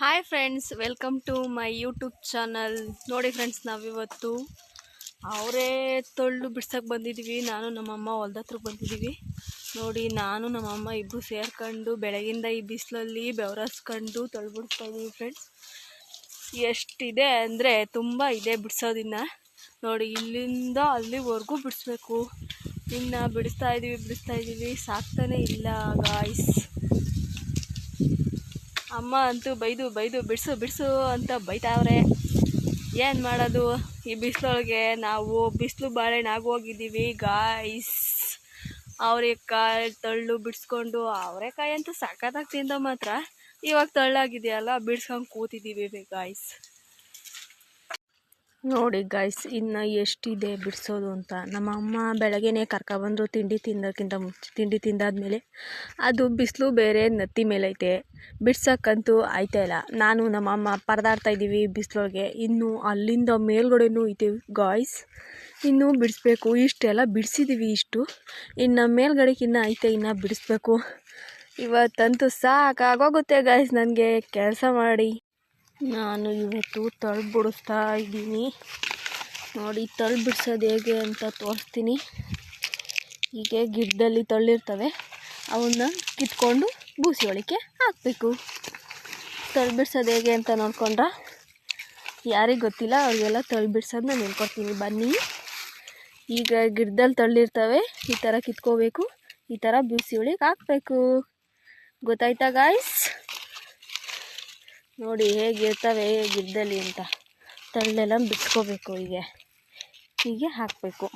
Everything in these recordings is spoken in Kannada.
Hi friends welcome to my YouTube channel ನೋಡಿ ಫ್ರೆಂಡ್ಸ್ ನಾವಿವತ್ತು ಅವರೇ ತೊಳ್ಳು ಬಿಡ್ಸಕ್ಕೆ ಬಂದಿದ್ದೀವಿ ನಾನು ನಮ್ಮಮ್ಮ ಹೊಲ್ದ ಬಂದಿದ್ದೀವಿ ನೋಡಿ, ನಾನು, ನಮ್ಮಮ್ಮ ಇಬ್ಬರು ಸೇರ್ಕೊಂಡು ಬೆಳಗಿಂದ ಈ ಬಿಸಿಲಲ್ಲಿ ಬೆವರಸ್ಕೊಂಡು ತೊಳ್ಳು ಬಿಡ್ಸ್ತಾ ಇದ್ದೀವಿ ಫ್ರೆಂಡ್ಸ್ ಎಷ್ಟಿದೆ ಅಂದರೆ ತುಂಬ ಇದೆ ಬಿಡಿಸೋದಿನ್ನ. ನೋಡಿ, ಇಲ್ಲಿಂದ ಅಲ್ಲಿವರೆಗೂ ಬಿಡಿಸ್ಬೇಕು. ಇನ್ನು ಬಿಡಿಸ್ತಾ ಇದ್ದೀವಿ ಬಿಡಿಸ್ತಾ ಇದ್ದೀವಿ ಸಾಕ್ತಾನೇ ಇಲ್ಲ ಗಾಯ್ಸ್ ಅಮ್ಮ ಅಂತೂ ಬೈದು ಬೈದು ಬಿಡಿಸು ಬಿಡಿಸು ಅಂತ ಬೈತಾವ್ರೆ. ಏನು ಮಾಡೋದು? ಈ ಬಿಸಿಲೊಳಗೆ ನಾವು ಬಿಸಿಲು ಬಾಳೆಹಣ್ಣು ಆಗೋಗಿದ್ದೀವಿ ಗಾಯ್ಸ್ ಅವರೆಕಾಯಿ ತಳ್ಳು ಬಿಡಿಸ್ಕೊಂಡು ಅವರೆಕಾಯಿ ಅಂತೂ ಸಖತ್ತಾಗಿ ತಿಂದ ಮಾತ್ರ. ಇವಾಗ ತಳ್ಳಾಗಿದೆಯಲ್ಲ, ಬಿಡ್ಸ್ಕೊಂಡು ಕೂತಿದ್ದೀವಿ ಗಾಯ್ಸ್ ನೋಡಿ ಗಾಯ್ಸ್ ಇನ್ನು ಎಷ್ಟಿದೆ ಬಿಡಿಸೋದು ಅಂತ. ನಮ್ಮ ಅಮ್ಮ ಬೆಳಗ್ಗೆನೇ ಕರ್ಕೊಬಂದರು ತಿಂಡಿ ತಿನ್ನೋಕ್ಕಿಂತ ಮುಂಚೆ, ತಿಂಡಿ ತಿಂದಾದಮೇಲೆ ಅದು ಬಿಸಿಲು ಬೇರೆ ನತ್ತಿ ಮೇಲೈತೆ. ಬಿಡ್ಸೋಕ್ಕಂತೂ ಆಯ್ತಾ ಇಲ್ಲ. ನಾನು ನಮ್ಮ ಅಮ್ಮ ಪರದಾಡ್ತಾ ಇದ್ದೀವಿ ಬಿಸಿಲೊಳಗೆ. ಇನ್ನು ಅಲ್ಲಿಂದ ಮೇಲ್ಗಡೆನೂ ಐತೆ ಗಾಯ್ಸ್ ಇನ್ನೂ ಬಿಡಿಸ್ಬೇಕು. ಇಷ್ಟೆಲ್ಲ ಬಿಡಿಸಿದ್ದೀವಿ ಇಷ್ಟು. ಇನ್ನು ಮೇಲ್ಗಡೆಗಿನ್ನ ಐತೆ, ಇನ್ನು ಬಿಡಿಸ್ಬೇಕು. ಇವತ್ತಂತೂ ಸಾಕಾಗೋಗುತ್ತೆ ಗಾಯ್ಸ್ ನನಗೆ. ಕೆಲಸ ಮಾಡಿ. ನಾನು ಇವತ್ತು ತಳ್ ಬಿಡಿಸ್ತಾ ಇದ್ದೀನಿ. ನೋಡಿ ತಳ್ಳಿ ಬಿಡಿಸೋದು ಹೇಗೆ ಅಂತ ತೋರಿಸ್ತೀನಿ. ಹೀಗೆ ಗಿಡದಲ್ಲಿ ತಳ್ಳಿರ್ತವೆ. ಅವನ್ನ ಕಿತ್ಕೊಂಡು ಬೂಸಿ ಒಳಕ್ಕೆ ಹಾಕಬೇಕು. ತಳ್ಳಿ ಬಿಡ್ಸೋದು ಹೇಗೆ ಅಂತ ನೋಡ್ಕೊಂಡ್ರೆ? ಯಾರಿಗೆ ಗೊತ್ತಿಲ್ಲ, ಅವ್ರಿಗೆಲ್ಲ ತಳ್ಳಿ ಬಿಡ್ಸೋದು ನಾನು ಹೇಳ್ಕೊಡ್ತೀನಿ. ಬನ್ನಿ. ಈಗ ಗಿಡದಲ್ಲಿ ತಳ್ಳಿರ್ತವೆ. ಈ ಥರ ಕಿತ್ಕೋಬೇಕು. ಈ ಥರ ಬೂಸಿ ಒಳಗೆ ಹಾಕಬೇಕು. ಗೊತ್ತಾಯ್ತಾ ಗಾಯ್ಸ್ ನೋಡಿ ಹೇಗಿರ್ತವೆ ಇದ್ದಲ್ಲಿ ಅಂತ ತಳ್ಳೆಲ್ಲ ಬಿಟ್ಕೋಬೇಕು ಹೀಗೆ. ಹೀಗೆ ಹಾಕಬೇಕು.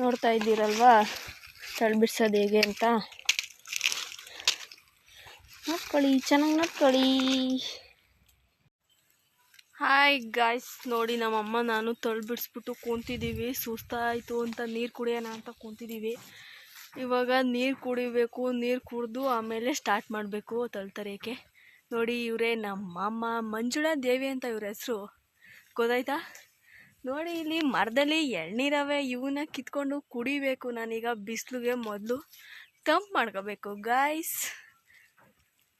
ನೋಡ್ತಾ ಇದ್ದೀರಲ್ವಾ? ತಳ್ಳು ಬಿಡ್ಸೋದು ಹೇಗೆ ಅಂತ? ನೋಡ್ಕೊಳ್ಳಿ, ಚೆನ್ನಾಗಿ ನೋಡ್ಕೊಳ್ಳಿ. ಹಾಯ್ ಗಾಯ್ಸ್, ನೋಡಿ ನಮ್ಮಮ್ಮ ನಾನು ತಳ್ಳು ಬಿಡಿಸ್ಬಿಟ್ಟು ಕೂತಿದ್ದೀವಿ. ಸುಸ್ತಾಯಿತು ಅಂತ ನೀರು ಕುಡಿಯೋಣ ಅಂತ ಕೂತಿದ್ದೀವಿ. ಇವಾಗ ನೀರು ಕುಡಿಬೇಕು, ನೀರು ಕುಡಿದು ಆಮೇಲೆ ಸ್ಟಾರ್ಟ್ ಮಾಡಬೇಕು ತಳ್ತರೆಯೋಕ್ಕೆ ನೋಡಿ ಇವರೇ ನಮ್ಮ ಮಾಮ ಮಂಜುಳಾ ದೇವಿ ಅಂತ ಇವ್ರ ಹೆಸರು. ಗೊತ್ತಾಯ್ತಾ? ನೋಡಿ ಇಲ್ಲಿ ಮರದಲ್ಲಿ ಎಳ್ನೀರವೆ ಇವನ್ನ ಕಿತ್ಕೊಂಡು ಕುಡಿಬೇಕು. ನಾನೀಗ ಬಿಸಿಲಿಗೆ ಮೊದಲು ತಂಪು ಮಾಡ್ಕೋಬೇಕು ಗಾಯ್ಸ್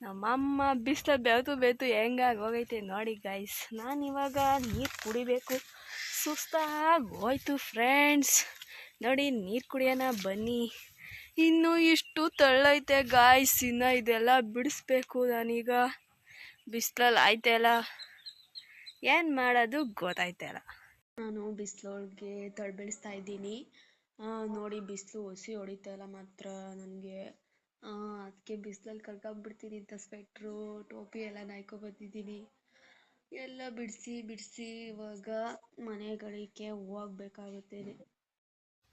ನಮ್ಮಮ್ಮ ಬಿಸ್ಲ ಬೆವತು ಬೇತು ಹೆಂಗಾಗಿ ಹೋಗೈತೆ ನೋಡಿ ಗಾಯ್ಸ್ ನಾನಿವಾಗ ನೀರು ಕುಡಿಬೇಕು. ಸುಸ್ತಾಗಿ ಹೋಯ್ತು ಫ್ರೆಂಡ್ಸ್ ನೋಡಿ ನೀರು ಕುಡಿಯೋಣ ಬನ್ನಿ. ಇನ್ನು ಇಷ್ಟು ತಳ್ಳೈತೆ ಗಾಯ್ಸ್ ಇನ್ನು ಇದೆಲ್ಲ ಬಿಡಿಸ್ಬೇಕು ನಾನೀಗ. ಬಿಸಿಲಲ್ಲಿ ಆಯ್ತಲ್ಲ ಏನು ಮಾಡೋದು ಗೊತ್ತಾಯ್ತಲ್ಲ ನಾನು ಬಿಸಿಲೊಳಗೆ ಬೆಳೆಸ್ತಾ ಇದ್ದೀನಿ. ನೋಡಿ ಬಿಸಿಲು ಹೊಸಿ ಹೊಡಿತಲ್ಲ ಮಾತ್ರ ನನಗೆ. ಅದಕ್ಕೆ ಬಿಸಿಲಲ್ಲಿ ಕರ್ಕೊಂಬಿಡ್ತೀನಿ ಅಂತ ಸ್ವೆಟ್ರು ಟೋಪಿ ಎಲ್ಲ ನಾಯ್ಕೊ ಬಂದಿದ್ದೀನಿ. ಎಲ್ಲ ಬಿಡಿಸಿ ಬಿಡಿಸಿ ಇವಾಗ ಮನೆಗಳಿಗೆ ಹೋಗ್ಬೇಕಾಗುತ್ತೇನೆ.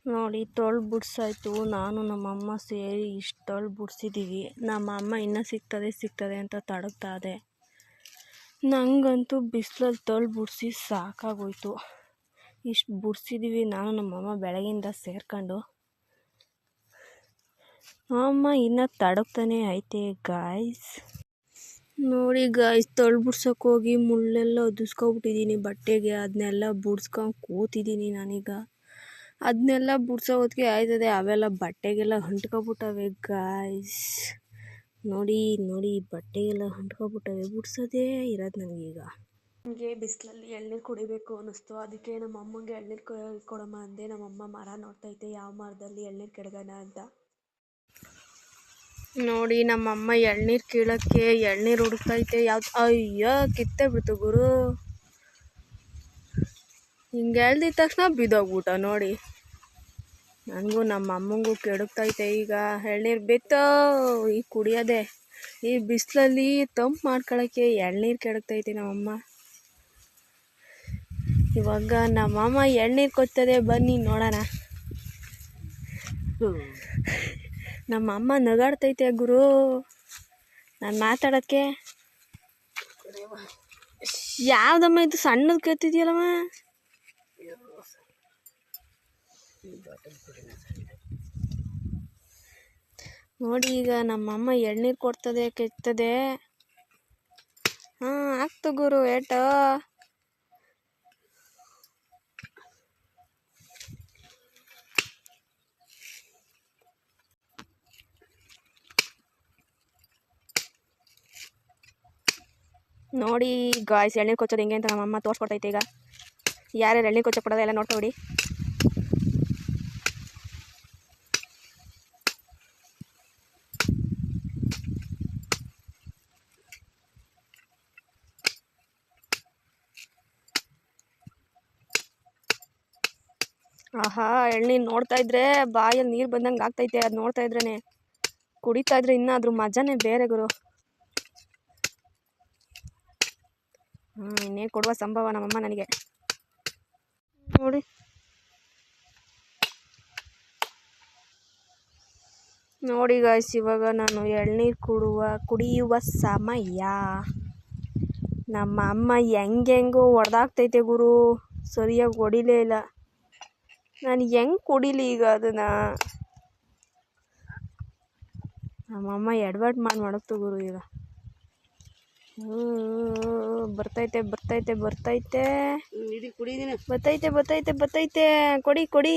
ನೋಡಿ ತೊಳ್ದು ಬಿಡ್ಸಾಯ್ತು. ನಾನು ನಮ್ಮಮ್ಮ ಸೇರಿ ಇಷ್ಟು ತೊಳ್ದು ಬಿಡ್ಸಿದ್ದೀವಿ ನಮ್ಮ ಅಮ್ಮ ಇನ್ನೂ ಸಿಗ್ತದೆ ಸಿಗ್ತದೆ ಅಂತ ತಡಗ್ತಾ ಇದೆ. ನನಗಂತೂ ಬಿಸಿಲಲ್ಲಿ ತೊಳ್ಳು ಬಿಡಿಸಿ ಸಾಕಾಗೋಯ್ತು. ಇಷ್ಟು ಬಿಡ್ಸಿದ್ದೀವಿ ನಾನು ನಮ್ಮಮ್ಮ ಬೆಳಗಿಂದ ಸೇರ್ಕೊಂಡು. ಅಮ್ಮ ಇನ್ನೂ ತಡಗ್ತಾನೆ ಐತೆ ಗಾಯ್ಸ್ ನೋಡಿ ಗಾಯ್ಸ್ ತೊಳ್ಳು ಬಿಡ್ಸೋಕೆ ಹೋಗಿ ಮುಳ್ಳೆಲ್ಲ ಒದಿಸ್ಕೊಬಿಟ್ಟಿದ್ದೀನಿ ಬಟ್ಟೆಗೆ ಅದನ್ನೆಲ್ಲ ಬಿಡ್ಸ್ಕೊಂಡು ಕೂತಿದ್ದೀನಿ ನಾನೀಗ. ಅದನ್ನೆಲ್ಲ ಬಿಡ್ಸೋ ಹೊತ್ತಿಗೆ ಆಯ್ತದೆ. ಅವೆಲ್ಲ ಬಟ್ಟೆಗೆಲ್ಲ ಅಂಟ್ಕೊಬಿಟ್ಟವೆ ಗಾಯ್ಸ್ ನೋಡಿ ನೋಡಿ ಬಟ್ಟೆಗೆಲ್ಲ ಅಂಟ್ಕೊಬಿಟ್ಟವೆ ಬಿಡ್ಸೋದೇ ಇರೋದು ನನಗೀಗ ನನಗೆ ಬಿಸಿಲಲ್ಲಿ ಎಳ್ನೀರು ಕುಡಿಬೇಕು ಅನ್ನಿಸ್ತು. ಅದಕ್ಕೆ ನಮ್ಮ ಅಮ್ಮಂಗೆ ಎಳ್ನೀರು ಕೊಡಮ್ಮ ಅಂದೆ. ನಮ್ಮಮ್ಮ ಮರ ನೋಡ್ತೈತೆ. ಯಾವ ಮರದಲ್ಲಿ ಎಳ್ನೀರು ಕೆಡಗಣ ಅಂತ. ನೋಡಿ ನಮ್ಮಮ್ಮ ಎಳ್ನೀರು ಕೀಳೋಕ್ಕೆ ಎಳ್ನೀರು ಹುಡುಕ್ತೈತೆ. ಯಾವ್ದು ಅಯ್ಯೋ ಕಿತ್ತೇ ಬಿಡ್ತು ಗುರು. ಹಿಂಗೆ ಎಳ್ದಿದ ತಕ್ಷಣ ಬಿದ್ದೋಗ್ಬಿಟ್ಟ ನೋಡಿ. ನನಗೂ ನಮ್ಮ ಅಮ್ಮಂಗೂ ಕೆಡುಕ್ತೈತೆ. ಈಗ ಎಳ್ನೀರು ಬಿತ್ತೋ ಈಗ ಕುಡಿಯೋದೆ. ಈ ಬಿಸಿಲಲ್ಲಿ ತಂಪು ಮಾಡ್ಕೊಳಕ್ಕೆ ಎಳ್ನೀರು ಕೆಡಕ್ತೈತೆ ನಮ್ಮಮ್ಮ. ಇವಾಗ ನಮ್ಮಮ್ಮ ಎಳ್ನೀರು ಕೊಡ್ತದೆ ಬನ್ನಿ ನೋಡೋಣ. ನಮ್ಮಮ್ಮ ನಗಾಡ್ತೈತೆ ಗುರು. ನಾನು ಮಾತಾಡೋಕ್ಕೆ ಯಾವ್ದಮ್ಮ ಇದು ಸಣ್ಣದು ಕೇಳ್ತಿದ್ಯಲ್ಲಮ್ಮ? ನೋಡಿ ಈಗ ನಮ್ಮಮ್ಮ ಎಳ್ನೀರು ಕೊಡ್ತದೆ, ಕೆತ್ತದೆ. ಹಾ, ಆಗ್ತು ಗುರು, ಏಟ. ನೋಡಿ ಗಾಯ್ಸ್ ಎಳ್ನೀರು ಕೊಚ್ಚೋದು ಹೆಂಗೆ ಅಂತ ನಮ್ಮಮ್ಮ ತೋರಿಸ್ಕೊಡ್ತೈತೆ ಈಗ. ಯಾರ್ಯಾರು ಎಳ್ನೀರು ಕೊಚ್ಚ ಕೊಡೋದೆಲ್ಲ ನೋಡ್ಕೊಬಿಡಿ. ಆಹಾ ಎಳ್ನೀರು ನೋಡ್ತಾ ಇದ್ರೆ ಬಾಯಲ್ಲಿ ನೀರು ಬಂದಂಗೆ ಆಗ್ತೈತೆ ಅದು ನೋಡ್ತಾ ಇದ್ರೇ ಕುಡಿತಾ ಇದ್ರೆ ಇನ್ನೂ ಅದ್ರ ಮಜಾನೇ ಬೇರೆ ಗುರು. ಹ್ಞೂ ಇನ್ನೇ ಕೊಡುವ ಸಂಭವ ನಮ್ಮಮ್ಮ ನನಗೆ. ನೋಡಿ. ನೋಡಿ ಗಾಯ್ಸ್ ಇವಾಗ ನಾನು ಎಳ್ನೀರು ಕುಡುವ ಕುಡಿಯುವ ಸಮಯ. ನಮ್ಮ ಅಮ್ಮ ಹೆಂಗೆಂಗೋ ಹೊಡೆದಾಗ್ತೈತೆ ಗುರು. ಸರಿಯಾಗಿ ಹೊಡಿಲೇ ಇಲ್ಲ. ನಾನು ಹೆಂಗೆ ಕುಡಿಲಿ ಈಗ ಅದನ್ನು? ನಮ್ಮಮ್ಮ ಎಡ್ವರ್ಟ್ ಮಾಡಿ ಮಾಡಕ್ ಗುರು ಈಗ. ಬರ್ತೈತೆ ಬರ್ತೈತೆ ಬರ್ತೈತೆ. ಬತ್ತೈತೆ ಬತ್ತೈತೆ ಬತ್ತೈತೆ ಕೊಡಿ ಕೊಡಿ.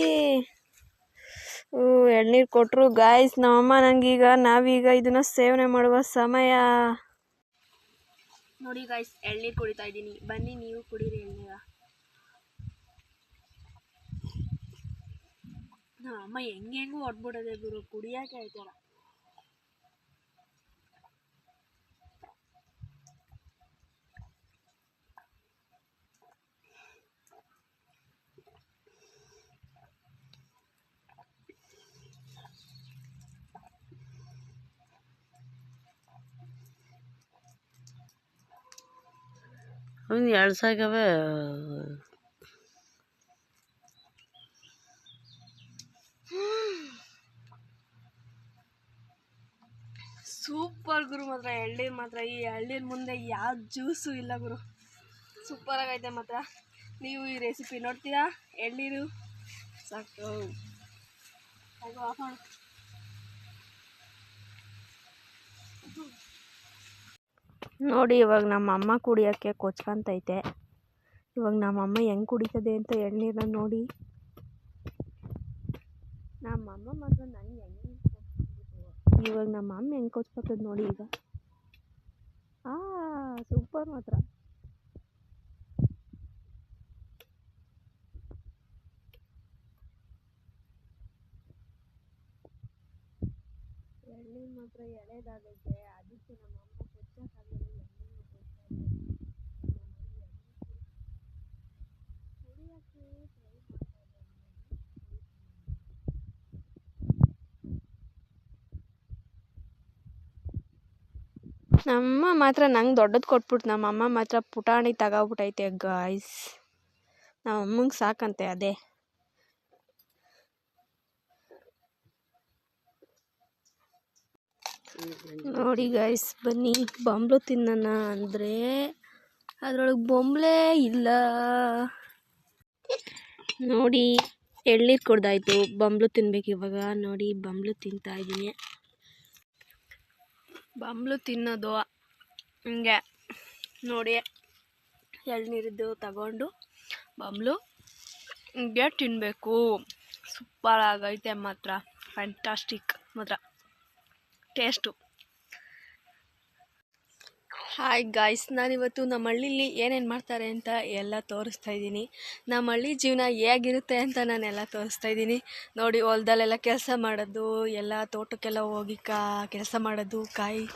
ಹ್ಞೂ ಎಳ್ನೀರು ಕೊಟ್ಟರು ಗಾಯ್ಸ್ ನಮ್ಮಮ್ಮ ನನಗೀಗ ನಾವೀಗ ಇದನ್ನ ಸೇವನೆ ಮಾಡುವ ಸಮಯ. ನೋಡಿ ಗಾಯ್ಸ್ ಎಳ್ನೀರು ಕುಡಿತಾ ಇದ್ದೀನಿ. ಬನ್ನಿ, ನೀವು ಕುಡೀರಿ ಎಳ್ನೀರ. ಅಮ್ಮ ಹೆಂಗೆ ಹೆಂಗೂ ಹೊಡ್ಬಿಡೋದೆ ಗುರು ಕುಡಿಯೋಕೆ ಆಯ್ತಲ್ಲ ಒಂದು ಎರಡು ಸಾಕವೆ ಸೂಪರ್ ಗುರು ಮಾತ್ರ, ಈ ಎಳ್ನೀರು ಮುಂದೆ ಯಾವ ಜ್ಯೂಸು ಇಲ್ಲ ಗುರು. ಸೂಪರ್ ಆಗೈತೆ ಮಾತ್ರ. ನೀವು ಈ ರೆಸಿಪಿ ನೋಡ್ತೀರಾ? ಎಳ್ನೀರು? ಸಾಕು. ನೋಡಿ, ಇವಾಗ ನಮ್ಮ ಅಮ್ಮ ಕುಡಿಯೋಕ್ಕೆ ಕೊಚ್ಕೊಂತೈತೆ ಇವಾಗ ನಮ್ಮಮ್ಮ ಹೆಂಗೆ ಕುಡಿತದೆ ಅಂತ ಎಳ್ನೀರನ್ನ ನೋಡಿ. ನಮ್ಮಮ್ಮ ಮಾತ್ರ ನನಗೆ ಹೆಂಗೆ ಇವಾಗ ನಮ್ಮ ಅಮ್ಮ ಹೆಂಗೆ ಕೊಚ್ಕೊತದ ನೋಡಿ ಈಗ. ಆ ಸೂಪರ್ ಮಾತ್ರ. ಎಳ್ಳಿನ ಮಾತ್ರ ಎಳೆದಾಗೈತೆ ಅದಕ್ಕೆ ನಮ್ಮ ಅಮ್ಮ ನಮ್ಮ ಮಾತ್ರ ನಂಗೆ ದೊಡ್ಡದು ಕೊಟ್ಬಿಟ್ಟು ನಮ್ಮ ಅಮ್ಮ ಮಾತ್ರ ಪುಟಾಣಿ ತಗೋಬಿಟೈತೆ ಗಾಯ್ಸ್ ನಮ್ಮ ಅಮ್ಮಂಗೆ ಸಾಕಂತೆ ಅದೇ. ನೋಡಿ ಗಾಯ್ಸ್ ಬನ್ನಿ. ಬೊಂಬ್ಲು ತಿನ್ನೋಣ ಅಂದರೆ ಅದ್ರೊಳಗೆ ಬೊಂಬ್ಲೇ ಇಲ್ಲ. ನೋಡಿ, ಎಳ್ನೀರು ಕುಡ್ದಾಯ್ತು. ಬೊಂಬ್ಲು ತಿನ್ಬೇಕು ಇವಾಗ. ನೋಡಿ ಬೊಂಬ್ಲು ತಿಂತಾ ಇದ್ದೀನಿ ಬೊಂಬ್ಲು ತಿನ್ನೋದು ಹಿಂಗೆ. ನೋಡಿ, ಎಳ್ನೀರಿದ್ದು ತಗೊಂಡು ಬಂಬ್ಲು ಹಿಂಗೆ ತಿನ್ನಬೇಕು ಸೂಪರ್ ಆಗೈತೆ ಮಾತ್ರ. ಫ್ಯಾಂಟಾಸ್ಟಿಕ್ ಮಾತ್ರ. ಟೇಸ್ಟು ಹಾಯ್ ಗಾಯ್ಸ್ ನಾನಿವತ್ತು ನಮ್ಮ ಹಳ್ಳಿಲಿ ಏನೇನು ಮಾಡ್ತಾರೆ ಅಂತ ಎಲ್ಲ ತೋರಿಸ್ತಾ ಇದ್ದೀನಿ. ನಮ್ಮ ಹಳ್ಳಿ ಜೀವನ ಹೇಗಿರುತ್ತೆ ಅಂತ ನಾನೆಲ್ಲ ತೋರಿಸ್ತಾ ಇದ್ದೀನಿ. ನೋಡಿ, ಹೊಲ್ದಲ್ಲೆಲ್ಲ ಕೆಲಸ ಮಾಡೋದು, ಎಲ್ಲ ತೋಟಕ್ಕೆಲ್ಲ ಹೋಗಿ ಕಾ, ಕೆಲಸ ಮಾಡೋದು, ಕಾಯಿ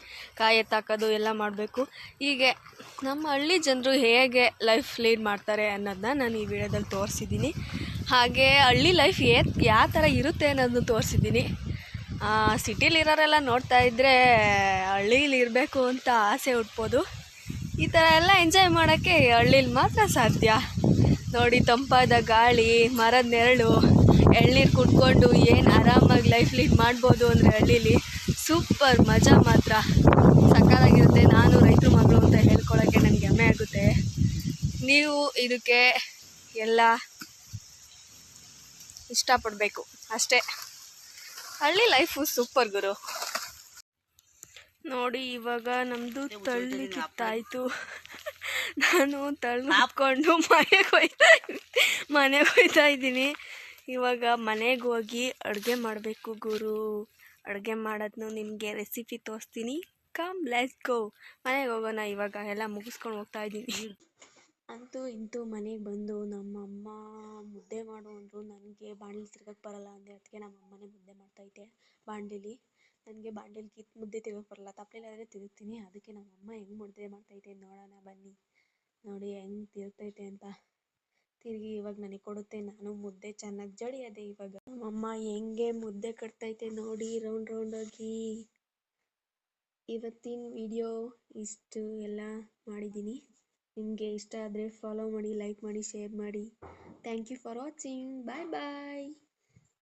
ಕಾಯಿ ಎತ್ತಾಕೋದು ಎಲ್ಲ ಮಾಡಬೇಕು. ಹೀಗೆ ನಮ್ಮ ಹಳ್ಳಿ ಜನರು ಹೇಗೆ ಲೈಫ್ ಲೀಡ್ ಮಾಡ್ತಾರೆ ಅನ್ನೋದನ್ನ ನಾನು ಈ ವಿಡಿಯೋದಲ್ಲಿ ತೋರಿಸಿದ್ದೀನಿ. ಹಾಗೆ ಹಳ್ಳಿ ಲೈಫ್ ಏ ಯಾವ ಥರ ಇರುತ್ತೆ ಅನ್ನೋದನ್ನು ತೋರಿಸಿದ್ದೀನಿ. ಸಿಟಿಲಿ ಇರೋರೆಲ್ಲ ನೋಡ್ತಾ ಇದ್ದರೆ ಹಳ್ಳೀಲಿ ಇರಬೇಕು ಅಂತ ಆಸೆ ಹುಟ್ಬೋದು. ಈ ಥರ ಎಲ್ಲ ಎಂಜಾಯ್ ಮಾಡೋಕ್ಕೆ ಹಳ್ಳೀಲಿ ಮಾತ್ರ ಸಾಧ್ಯ. ನೋಡಿ, ತಂಪಾದ ಗಾಳಿ, ಮರದ ನೆರಳು, ಎಳ್ನೀರು ಕುಟ್ಕೊಂಡು ಏನು ಆರಾಮಾಗಿ ಲೈಫ್ ಲೀಡ್ ಮಾಡ್ಬೋದು ಅಂದರೆ ಹಳ್ಳೀಲಿ ಸೂಪರ್ ಮಜಾ ಮಾತ್ರ. ಸಕ್ಕತ್ತಾಗಿರುತ್ತೆ. ನಾನು ರೈತರು ಮಗಳು ಅಂತ ಹೇಳ್ಕೊಳ್ಳೋಕ್ಕೆ ನನಗೆ ಹೆಮ್ಮೆ ಆಗುತ್ತೆ. ನೀವು ಇದಕ್ಕೆ ಎಲ್ಲ ಇಷ್ಟಪಡಬೇಕು. ಅಷ್ಟೇ. ಹಳ್ಳಿ ಲೈಫು ಸೂಪರ್ ಗುರು. ನೋಡಿ ಇವಾಗ ನಮ್ಮದು ತಳ್ಳಿ ಕಿತ್ತಾಯಿತು. ನಾನು ತಳ್ಳು ಹಾಕ್ಕೊಂಡು ಮನೆಗೆ ಹೋಯ್ತಾ ಮನೆಗೆ ಹೋಯ್ತಾ ಇದ್ದೀನಿ. ಇವಾಗ ಮನೆಗೆ ಹೋಗಿ ಅಡುಗೆ ಮಾಡಬೇಕು ಗುರು. ಅಡುಗೆ ಮಾಡೋದನ್ನು ನಿಮಗೆ ರೆಸಿಪಿ ತೋರಿಸ್ತೀನಿ. ಕಮ್ ಲೆಟ್ಸ್ ಗೋ ಮನೆಗೆ ಹೋಗೋಣ ಇವಾಗ. ಎಲ್ಲ ಮುಗಿಸ್ಕೊಂಡು ಹೋಗ್ತಾ ಇದ್ದೀನಿ. ಅಂತೂ ಇಂತೂ ಮನೆಗೆ ಬಂದು ನಮ್ಮಮ್ಮ ಮುದ್ದೆ ಮಾಡು ಅಂದರು ನನಗೆ ಬಾಣಲಿ ತಿರ್ಗಕ್ಕೆ ಬರಲ್ಲ ಅಂದೆ. ಅದಕ್ಕೆ ನಮ್ಮಮ್ಮನೇ ಮುದ್ದೆ ಮಾಡ್ತೈತೆ ಬಾಣಲಿಲಿ. ನನಗೆ ಬಾಣಲಿಲಿ ಕಿತ್ತು ಮುದ್ದೆ ತಿರ್ಗಕ್ಕೆ ಬರಲ್ಲ. ತಪ್ಪಲೆಲ್ಲಾದರೆ ತಿರುಗ್ತೀನಿ. ಅದಕ್ಕೆ ನಮ್ಮಮ್ಮ ಹೆಂಗೆ ಮುದ್ದೆ ಮಾಡ್ತೈತೆ ನೋಡೋಣ ಬನ್ನಿ. ನೋಡಿ ಹೆಂಗ್ ತಿರುಗ್ತೈತೆ ಅಂತ. ತಿರುಗಿ ಇವಾಗ ನನಗೆ ಕೊಡುತ್ತೆ. ನಾನು ಮುದ್ದೆ ಚೆನ್ನಾಗಿ ಜಡಿಯೋದೆ ಇವಾಗ. ನಮ್ಮಮ್ಮ ಹೆಂಗೆ ಮುದ್ದೆ ಕಟ್ತೈತೆ ನೋಡಿ ರೌಂಡ್ ರೌಂಡ್ ರೌಂಡಾಗಿ ಇವತ್ತಿನ ವಿಡಿಯೋ ಇಷ್ಟು. ಎಲ್ಲ ಮಾಡಿದ್ದೀನಿ. ನಿಮಗೆ ಇಷ್ಟ ಆದರೆ ಫಾಲೋ ಮಾಡಿ ಲೈಕ್ ಮಾಡಿ ಶೇರ್ ಮಾಡಿ. Thank you for watching bye bye